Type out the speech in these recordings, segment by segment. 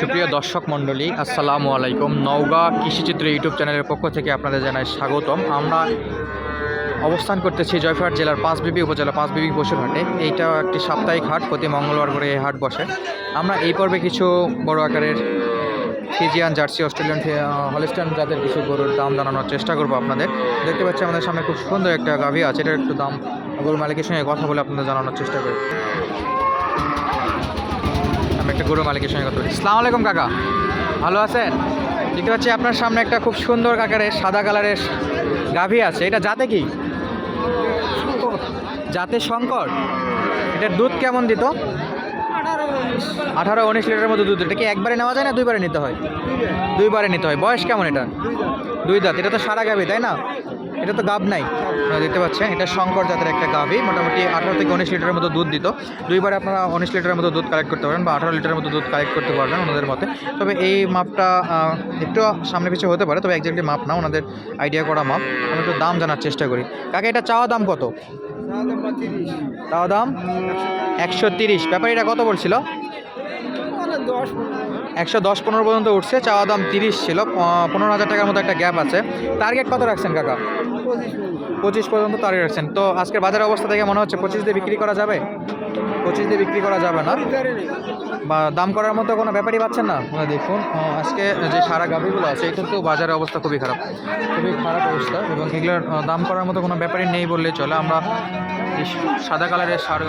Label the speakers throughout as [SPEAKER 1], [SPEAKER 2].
[SPEAKER 1] সুপ্রিয় দর্শক মণ্ডলী, আসসালামু আলাইকুম। নওগাঁ কৃষিচিত্র ইউটিউব চ্যানেলের পক্ষ থেকে আপনাদের জানাই স্বাগতম। আমরা অবস্থান করতেছি জয়ফাট জেলার পাঁচবিবি উপজেলা পাঁচবিবি পশুর হাটে এইটাও একটি সাপ্তাহিক হাট, প্রতি মঙ্গলবার করে এই হাট বসে। আমরা এই পর্বে কিছু বড় আকারের ফিজিয়ান, জার্সি, অস্ট্রেলিয়ান হলিস্টান জাতের কিছু গরুর দাম জানানোর চেষ্টা করব আপনাদের। দেখতে পাচ্ছি আমাদের সামনে খুব সুন্দর একটা গাভী আছে। এটার একটু দাম, গরুর মালিকের সঙ্গে কথা বলে আপনাদের জানানোর চেষ্টা করি। একটা গরু মালিকের সঙ্গে কথা বলি। সালাম আলাইকুম কাকা। ভালো আছেন? দেখতে পাচ্ছি আপনার সামনে একটা খুব সুন্দর কাকারের সাদা কালারের গাভী আছে। এটা জাতে কি? জাতে শঙ্কর? এটার দুধ কেমন দিত? আঠারো উনিশ। লিটারের মতো দুধ। এটা কি একবারে নেওয়া যায় না দুইবারে নিতে হয়? দুইবারে। নিতে হয়। বয়স কেমন এটা? দুই দাঁত এটা তো সারা গাভী তাই না? এটা তো গাব নাই। আপনারা দেখতে পাচ্ছেন, এটা শঙ্কর জাতের একটা গাভী মোটামুটি আঠারো থেকে উনিশ লিটারের মতো দুধ দিত। দুইবারে আপনারা উনিশ লিটারের মতো দুধ কালেক্ট করতে পারেন বা আঠারো লিটারের মতো দুধ কালেক্ট করতে পারবেন ওনাদের মতে। তবে এই মাপটা একটু সামনে পিছিয়ে হতে পারে, তবে একজাক্টলি মাপ না, ওনাদের আইডিয়া করা মাপ। আমি একটু দাম জানার চেষ্টা করি। কাকে, এটা চাওয়া দাম কত? চাওয়া দাম একশো তিরিশ। ব্যাপারীটা কত বলছিল? একশো দশ পনেরো পর্যন্ত উঠছে, চাওয়া দাম তিরিশ ছিল পনেরো হাজার টাকার মতো একটা গ্যাপ আছে। টার্গেট কত রাখছেন কাকা? পঁচিশ পর্যন্ত টার্গেট রাখছেন। তো আজকের বাজারের অবস্থা থেকে মনে হচ্ছে পঁচিশ দিয়ে বিক্রি করা যাবে? পঁচিশ দিয়ে বিক্রি করা যাবে না। বা দাম করার মতো কোনো ব্যাপারই পাচ্ছেন না? মানে দেখুন আজকে যে সারা গাভিগুলো আছে এটা তো বাজারের অবস্থা খুবই খারাপ। খুবই খারাপ অবস্থা এবং এগুলোর দাম করার মতো কোনো ব্যাপারই নেই বললেই চলে। আমরা এই সাদা কালারের সার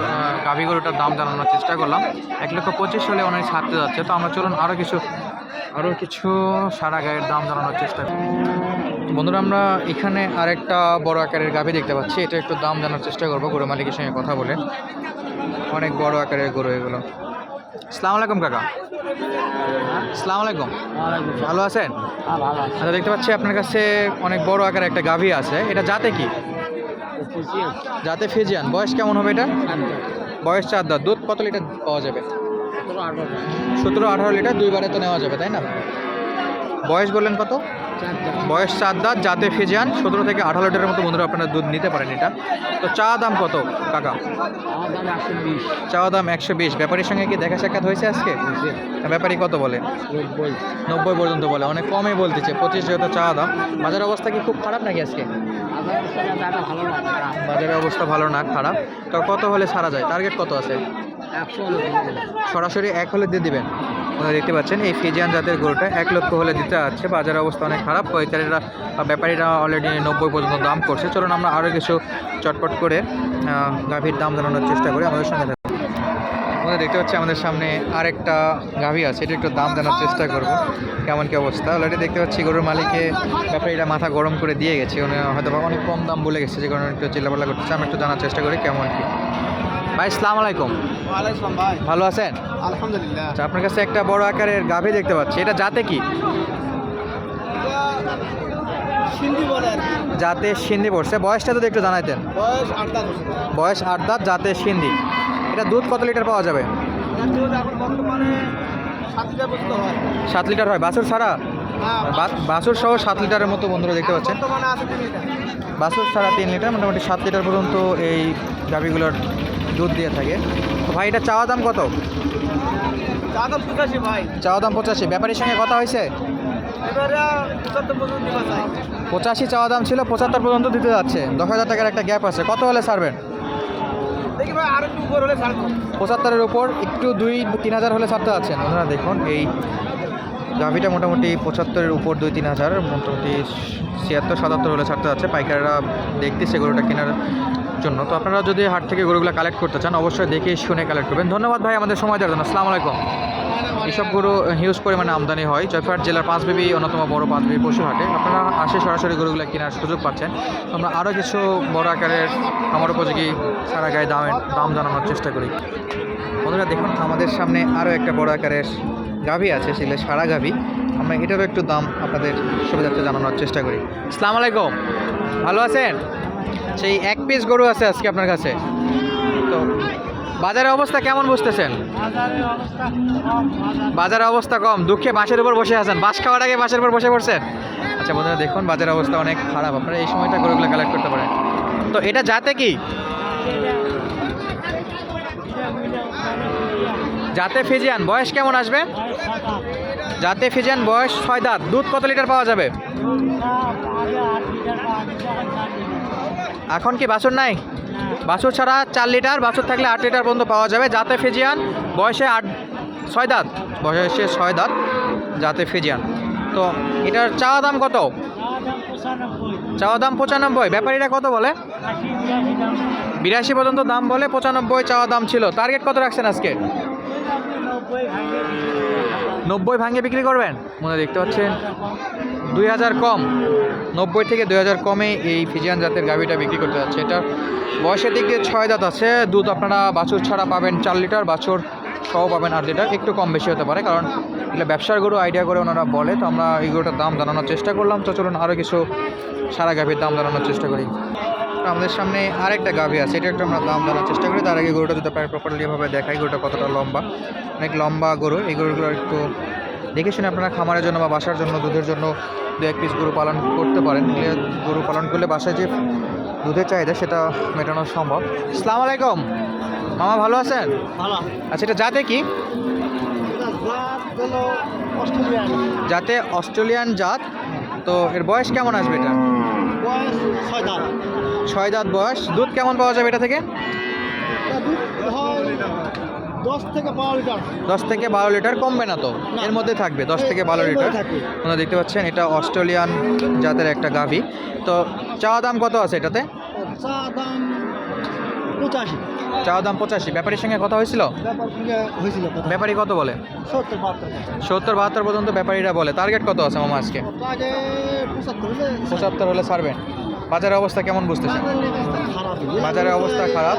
[SPEAKER 1] গাভিগুলোটার দাম জানানোর চেষ্টা করলাম। এক লক্ষ পঁচিশ হলে অনেক ছাড়তে যাচ্ছে। তো আমরা চলুন আরও কিছু আরও কিছু সারা গায়ের দাম জানানোর চেষ্টা করি। বন্ধুরা আমরা এখানে আরেকটা বড় আকারের গাভি দেখতে পাচ্ছি। এটা একটু দাম জানার চেষ্টা করব গরু মালিকের সঙ্গে কথা বলে। অনেক বড় আকারের গরু এগুলো। আসসালামু আলাইকুম কাকা। আসসালামু আলাইকুম। ভালো আছেন? আচ্ছা দেখতে পাচ্ছি আপনার কাছে অনেক বড় আকারের একটা গাভি আছে। এটা যাতে কি? জাতে ফিজিয়ান। বয়স কেমন হবে এটা? বয়স চার দাঁত। দুধ কত লিটার পাওয়া যাবে? সতেরো আঠারো লিটার দুইবারে তো নেওয়া যাবে তাই না? বয়স বললেন কত? বয়স চার দাঁত জাতে ফিজিয়ান। সতেরো থেকে আঠারো লিটারের মতো বন্ধুরা আপনারা দুধ নিতে পারেন এটা। তো চা দাম কত কাকা? চা দাম একশো বিশ। ব্যাপারীর সঙ্গে কি দেখা সাক্ষাৎ হয়েছে আজকে? ব্যাপারী কত বলে? নব্বই পর্যন্ত বলে। অনেক কমই বলতেছে। পঁচিশ যেহেতু চা দাম। বাজার অবস্থা কি খুব খারাপ নাকি আজকে? বাজারের অবস্থা ভালো না, খারাপ। তো কত হলে সারা যায়? টার্গেট কত আছে? সরাসরি এক হলে দিয়ে দিবেন। আপনারা দেখতে পাচ্ছেন, এই ফিজিয়ান জাতের গরুটা এক লক্ষ হলে দিতে যাচ্ছে বাজারের অবস্থা অনেক খারাপ। পয়কারীরা বা ব্যাপারীরা অলরেডি নব্বই পর্যন্ত দাম করছে। চলুন আমরা আরও কিছু চটপট করে গাভীর দাম জানানোর চেষ্টা করি। আমাদের সঙ্গে আমরা দেখতে পাচ্ছি আমাদের সামনে আরেকটা গাভী আছে এটা একটু দাম জানার চেষ্টা করব কেমন কি অবস্থা? অলরেডি দেখতে পাচ্ছি গরুর মালিকে ব্যাপারীরা মাথা গরম করে দিয়ে গেছে উনি হয়তো অনেক কম দাম বলে গেছে যে কারণে একটু চিল্লাপাল্লা করতেছে আমি একটু জানার চেষ্টা করি কেমন কি? ভাই সালাম আলাইকুম।
[SPEAKER 2] ভাই।
[SPEAKER 1] ভালো আছেন?
[SPEAKER 2] আলহামদুলিল্লাহ।
[SPEAKER 1] আচ্ছা আপনার কাছে একটা বড় আকারের গাভী দেখতে পাচ্ছি এটা জাতে কি? জাতে সিন্ধি পড়ছে বয়সটা যদি একটু জানাইতেন।
[SPEAKER 2] বয়স আটটা বছর
[SPEAKER 1] বয়স আট দাঁত জাতে সিন্ধি। এটা দুধ কত লিটার পাওয়া যাবে?
[SPEAKER 2] সাত লিটার হয়।
[SPEAKER 1] বাছুর ছাড়া? বা- বাছুর। সহ সাত লিটারের মতো বন্ধুরা দেখতে পাচ্ছেন। বাছুর ছাড়া তিন লিটার মোটামুটি সাত লিটার পর্যন্ত এই গাভীগুলোর দুধ দিয়ে থাকে। ভাই এটা চাওয়া দাম কত? চাওয়া দাম পঁচাশি ব্যাপারীর সঙ্গে কথা হয়েছে? পঁচাশি চাওয়া দাম ছিল পঁচাত্তর পর্যন্ত দিতে যাচ্ছে। দশ হাজার টাকার একটা গ্যাপ আছে। কত হলে ছাড়বেন?
[SPEAKER 2] ভাই আর হলে
[SPEAKER 1] পঁচাত্তরের উপর, একটু দুই, তিন হাজার হলে ছাড়তে আছেন। আপনারা দেখুন, এই গাভিটা মোটামুটি পঁচাত্তরের উপর দুই, তিন হাজার, মোটামুটি ছিয়াত্তর, সাতাত্তর হলে ছাড়তে যাচ্ছে পাইকাররা দেখতেছে গরুটা কেনার জন্য। তো আপনারা যদি হাট থেকে গরুগুলো কালেক্ট করতে চান, অবশ্যই দেখে শুনে কালেক্ট করবেন। ধন্যবাদ ভাই আমাদের সময় দেওয়ার জন্য। আসসালামু আলাইকুম। এসব গরু হিউজ পরিমাণে আমদানি হয়। জয়ফাট জেলার পাঁচবিবি অন্যতম বড় পাঁচবিবি পশু হাটে আপনারা আসে সরাসরি গরুগুলো কেনার সুযোগ পাচ্ছেন। আমরা আরও কিছু বড় আকারের আমার উপযোগী সারা গায়ে দামের দাম জানানোর চেষ্টা করি। বন্ধুরা দেখুন, আমাদের সামনে আরও একটা বড় আকারের গাভী আছে, সেগুলো সারা গাভী। আমরা এটারও একটু দাম আপনাদের সুবিধার্থে জানানোর চেষ্টা করি। আসসালামু আলাইকুম। ভালো আছেন? সেই এক পিস গরু আছে আজকে আপনার কাছে। তো বাজারের অবস্থা কেমন বুঝতেছেন? বাজারের অবস্থা কম, দুঃখে বাঁশের উপর বসে আছেন। বাঁশ খাওয়ার আগে বাঁশের উপর বসে পড়ছেন আচ্ছা বন্ধুরা, দেখুন, বাজারের অবস্থা অনেক খারাপ। আপনারা এই সময়টা গরুগুলো কালেক্ট করতে পারেন। তো এটা যাতে কি? যাতে ফিজিয়ান, বয়স কেমন আসবে? যাতে ফিজিয়ান বয়স ছয় দাঁত। দুধ কত লিটার পাওয়া যাবে? এখন কি বাছুর নাই? বাছুর ছাড়া চার লিটার, বাছুর থাকলে আট লিটার পর্যন্ত পাওয়া যাবে। যাতে ফিজিয়ান, বয়সে আট, ছয় দাঁত। বয়সে ছয় দাঁত যাতে ফিজিয়ান। তো এটার চাওয়া দাম কত? চাওয়া দাম পঁচানব্বই। ব্যাপারীরা কত বলে? বিরাশি পর্যন্ত দাম বলে পঁচানব্বই চাওয়া দাম ছিল। টার্গেট কত রাখছেন আজকে? নব্বই ভাঙে বিক্রি করবেন? মনে দেখতে পাচ্ছেন। দুই হাজার কম, নব্বই থেকে দুই হাজার কমে এই ফিজিয়ান জাতের গাভিটা বিক্রি করতে যাচ্ছে। এটা বয়সের দিক দিয়ে ছয় দাঁত আছে, দুধ আপনারা বাছুর ছাড়া পাবেন চার লিটার, বাছুর সহ পাবেন আট লিটার, একটু কম বেশি হতে পারে, কারণ এগুলো ব্যবসার গরু আইডিয়া করে ওনারা বলে, তো আমরা এই গরুটার দাম জানানোর চেষ্টা করলাম। তো চলুন আরও কিছু সারা গাভির দাম জানানোর চেষ্টা করি। আমাদের সামনে আরেকটা গাভি আছে, এটা একটু আমরা দাম জানার চেষ্টা করি। তার আগে গরুটা যদি আপনার প্রপারলি ভাবে দেখাই, গরুটা কতটা লম্বা, অনেক লম্বা গরু, এই গরুগুলো একটু দেখে শুনে আপনারা খামারের জন্য বা বাসার জন্য, দুধের জন্য দু এক পিস গরু পালন করতে পারেন। গরু পালন করলে বাসায় যে দুধের চাহিদা সেটা মেটানো সম্ভব। সালাম আলাইকুম। মামা ভালো আছেন?
[SPEAKER 2] ভালো।
[SPEAKER 1] আচ্ছা এটা জাতে কি?
[SPEAKER 2] হলো অস্ট্রেলিয়ান।
[SPEAKER 1] জাতে অস্ট্রেলিয়ান জাত। তো এর বয়স কেমন আসবে এটা?
[SPEAKER 2] ছয় দাঁত।
[SPEAKER 1] বয়স। দুধ কেমন পাওয়া যাবে এটা থেকে?
[SPEAKER 2] দশ থেকে বারো লিটার।
[SPEAKER 1] দশ থেকে বারো লিটার কমবে না তো? এর মধ্যে থাকবে দশ থেকে বারো লিটার। আপনারা দেখতে পাচ্ছেন এটা অস্ট্রেলিয়ান জাতের একটা গাভি। তো চাওয়া দাম কত আছে এটাতে?
[SPEAKER 2] চা দাম পঁচাশি।
[SPEAKER 1] চাওয়া দাম পঁচাশি। ব্যাপারীর সঙ্গে কথা হয়েছিল?
[SPEAKER 2] ব্যাপার হয়েছিল
[SPEAKER 1] ব্যাপারী কত বলে?
[SPEAKER 2] সত্তর বাহাত্তর।
[SPEAKER 1] পর্যন্ত ব্যাপারীরা বলে। টার্গেট কত আছে মামা আজকে?
[SPEAKER 2] আগে পঁচাত্তর হলে
[SPEAKER 1] পঁচাত্তর হলে ছাড়বেন। বাজারের অবস্থা কেমন বুঝতেছেন? বাজারের অবস্থা খারাপ।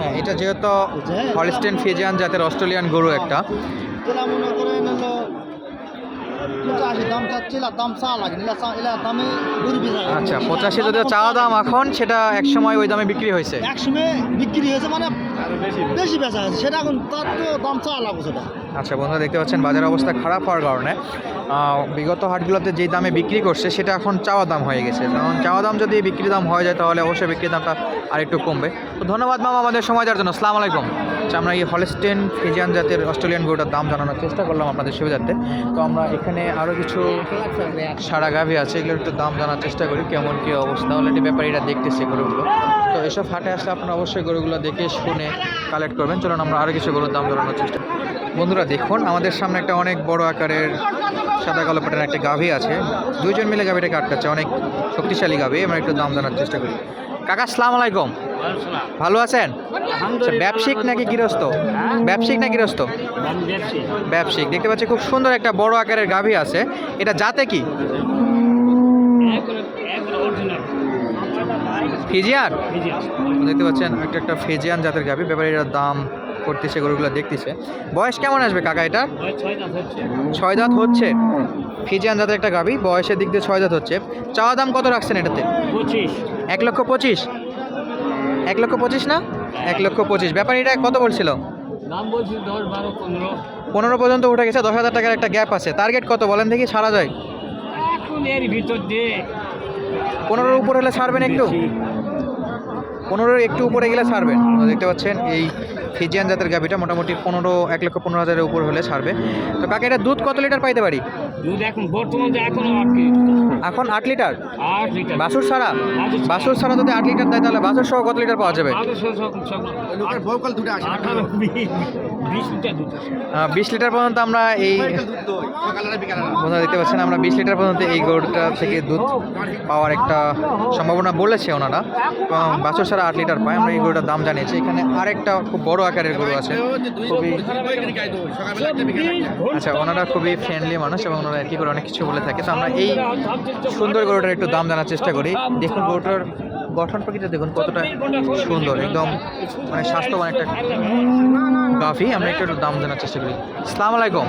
[SPEAKER 1] হ্যাঁ এটা যেহেতু হলিস্টেন ফিজিয়ান জাতের অস্ট্রেলিয়ান গরু একটা।
[SPEAKER 2] করেন পঁচাশি দাম চা দামে
[SPEAKER 1] আচ্ছা এখন, সেটা এক সময় ওই দামে বিক্রি হয়েছে।
[SPEAKER 2] একসময় বিক্রি হয়েছে মানে বেশি বেচা হয়েছে। সেটা এখন তার তো দাম চা লাগবে সেটা।
[SPEAKER 1] আচ্ছা বন্ধুরা, দেখতে পাচ্ছেন বাজার অবস্থা খারাপ হওয়ার কারণে বিগত হাটগুলোতে যেই দামে বিক্রি করছে, সেটা এখন চাওয়া দাম হয়ে গেছে। কারণ চাওয়া দাম যদি বিক্রি দাম হয়ে যায়, তাহলে অবশ্যই বিক্রি দামটা আর একটু কমবে। তো ধন্যবাদ মামা আমাদের সময় দেওয়ার জন্য। আসসালামু আলাইকুম। আচ্ছা আমরা এই হলস্টেন ফিজিয়ান জাতের অস্ট্রেলিয়ান গরুটার দাম জানানোর চেষ্টা করলাম আপনাদের সুবিধার্থে। তো আমরা এখানে আরও কিছু সারা গাভি আছে এগুলোর একটু দাম জানার চেষ্টা করি, কেমন কী অবস্থা অলরেডি ব্যাপারীরা দেখতেছে গরুগুলো। তো এসব হাটে আসলে আপনারা অবশ্যই গরুগুলো দেখে শুনে কালেক্ট করবেন। চলুন আমরা আরও কিছু গরুর দাম জানানোর চেষ্টা করি। বন্ধুরা দেখুন আমাদের সামনে একটা অনেক বড় আকারের সাদা কালো পাটের একটা গাভি আছে। দুইজন মিলে গাভিটাকে আটকাচ্ছে অনেক শক্তিশালী গাভি। আমরা একটু দাম জানার চেষ্টা করি। কাকা সালাম আলাইকুম। ভালো আছেন? আচ্ছা, ব্যবসায়িক নাকি গৃহস্থ? ব্যবসায়িক না গৃহস্থ? ব্যবসায়িক। দেখতে পাচ্ছি খুব সুন্দর একটা বড় আকারের গাভি আছে। এটা জাতে কি? ফিজিয়ান দেখতে পাচ্ছেন একটা একটা ফিজিয়ান জাতের গাভী গাভি। ব্যাপারীরা দাম করতেছে গরুগুলো দেখতেছে। বয়স কেমন আসবে কাকা এটা ছয় দাঁত হচ্ছে। ফিজিয়ান জাতের একটা গাবি বয়সের দিক দিয়ে ছয় দাঁত হচ্ছে। চাওয়া দাম কত রাখছেন এটাতে? এক লক্ষ পঁচিশ? এক লক্ষ পঁচিশ না? এক লক্ষ পঁচিশ। ব্যাপার এটা কত বলছিল?
[SPEAKER 3] পনেরো।
[SPEAKER 1] পর্যন্ত উঠে গেছে দশ হাজার টাকার একটা গ্যাপ আছে। টার্গেট কত বলেন দেখি সারা যায়।
[SPEAKER 3] এখন এর ভিতর দিয়ে
[SPEAKER 1] পনেরোর উপর হলে ছাড়বেন একটু? পনেরোর একটু উপরে গেলে ছাড়বেন। দেখতে পাচ্ছেন এই ফিজিয়ান জাতের গাভিটা মোটামুটি পনেরো এক লক্ষ পনেরো হাজারের উপর হলে ছাড়বে। তো কাকে এটা দুধ কত লিটার পাইতে পারি?
[SPEAKER 3] দুধ এখন বর্তমানে এখনও আট
[SPEAKER 1] এখন আট লিটার?
[SPEAKER 3] আট লিটার।
[SPEAKER 1] বাসুর
[SPEAKER 3] সারা ছাড়া।
[SPEAKER 1] বাসুর ছাড়া যদি আট লিটার দেয় তাহলে বাসুর সহ কত লিটার পাওয়া যাবে?
[SPEAKER 3] বিশ লিটার
[SPEAKER 1] পর্যন্ত আমরা এই বন্ধুরা দেখতে পাচ্ছেন আমরা বিশ লিটার পর্যন্ত এই গরুটা থেকে দুধ পাওয়ার একটা সম্ভাবনা বলেছে ওনারা, এবং বাছুর ছাড়া আট লিটার পায়। আমরা এই গরুটার দাম জানিয়েছি। এখানে আরেকটা খুব বড় আকারের গরু আছে। খুবই আচ্ছা ওনারা খুবই ফ্রেন্ডলি মানুষ, এবং ওনারা কি করে অনেক কিছু বলে থাকে। তো আমরা এই সুন্দর গরুটার একটু দাম জানার চেষ্টা করি। দেখুন গরুটার গঠন প্রকৃতি দেখুন কতটা সুন্দর, একদম মানে স্বাস্থ্যবান একটা গাফি আমরা একটু দাম জানার চেষ্টা করি। সালাম আলাইকুম।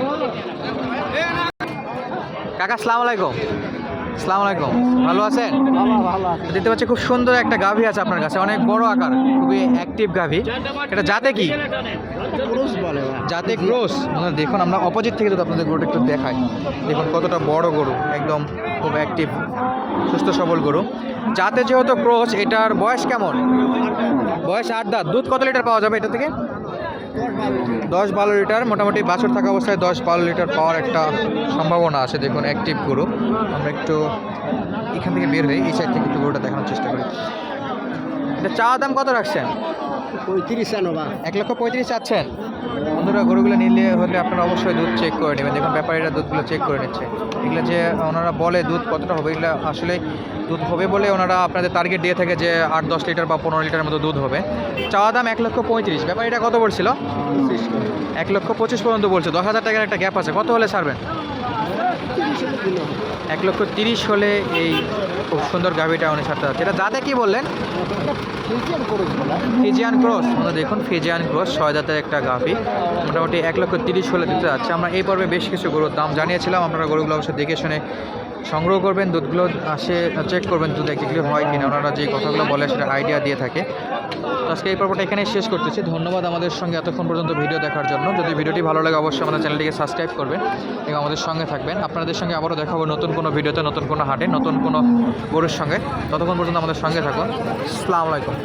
[SPEAKER 1] কাকা, সালাম আলাইকুম। সালাম আলাইকুম। ভালো আছেন? দেখতে পাচ্ছি খুব সুন্দর একটা গাভী আছে আপনার কাছে, অনেক বড় আকার, খুবই অ্যাক্টিভ গাভী। এটা জাতে কি?
[SPEAKER 2] বলে
[SPEAKER 1] যাতে ক্রোস দেখুন, আমরা অপোজিট থেকে যদি আপনাদের গরুটা একটু দেখাই। দেখুন, কতটা বড় গরু, একদম খুব অ্যাক্টিভ সুস্থ, সবল গরু। যাতে যেহেতু ক্রোস এটার বয়স কেমন? বয়স আট দাঁত। দুধ কত লিটার পাওয়া যাবে এটা থেকে? দশ বারো লিটার, মোটামুটি বাছুর থাকা অবস্থায় দশ বারো লিটার পাওয়ার একটা সম্ভাবনা আছে, দেখুন অ্যাক্টিভ গরু। আমরা একটু এখান থেকে বের হই এই সাইড থেকে একটু গরুটা দেখানোর চেষ্টা করি। এটা চা দাম কত রাখছেন?
[SPEAKER 2] পঁয়ত্রিশ
[SPEAKER 1] এক লক্ষ পঁয়ত্রিশ চাচ্ছেন? বন্ধুরা, গরুগুলো নিলে হলে আপনারা অবশ্যই দুধ চেক করে নেবেন। দেখুন, ব্যাপারীরা দুধগুলো চেক করে নিচ্ছে। এগুলো যে ওনারা বলে দুধ কতটা হবে, এগুলো আসলে দুধ হবে বলে ওনারা আপনাদের টার্গেট দিয়ে থাকে যে আট, দশ লিটার বা পনেরো লিটার মতো দুধ হবে। চাওয়া দাম এক লক্ষ পঁয়ত্রিশ। ব্যাপারীটা কত বলছিল? এক লক্ষ পঁচিশ পর্যন্ত বলছে। দশ হাজার টাকার একটা গ্যাপ আছে। কত হলে ছাড়বেন? এক লক্ষ তিরিশ হলে এই খুব সুন্দর গাভিটা উনি ছাড়তে যাচ্ছে। এটা দাদা কি বললেন? Friesian cross. আমরা দেখুন, ফিজিয়ান ক্রস, ছয় জাতের একটা গাভি। মোটামুটি এক লক্ষ তিরিশ হলে দিতে যাচ্ছে। আমরা এই পর্বে বেশ কিছু গরুর দাম জানিয়েছিলাম। আপনারা গরুগুলো অবশ্যই দেখে শুনে সংগ্রহ করবেন। দুধগুলো আসে চেক করবেন, দুধ একদিকে হয় কিনা। ওনারা যে কথাগুলো বলে, সেটা আইডিয়া দিয়ে থাকে। আজকে এই পর্বটা এখানেই শেষ করতেছি। ধন্যবাদ আমাদের সঙ্গে এতক্ষণ পর্যন্ত ভিডিও দেখার জন্য। যদি ভিডিওটি ভালো লাগে, অবশ্যই আমাদের চ্যানেলটিকে সাবস্ক্রাইব করবেন এবং আমাদের সঙ্গে থাকবেন। আপনাদের সঙ্গে আবারও দেখাবো নতুন কোনো ভিডিওতে, নতুন কোনো হাটে, নতুন কোনো গরুর সঙ্গে। ততক্ষণ পর্যন্ত আমাদের সঙ্গে থাকুন। আসসালামু আলাইকুম।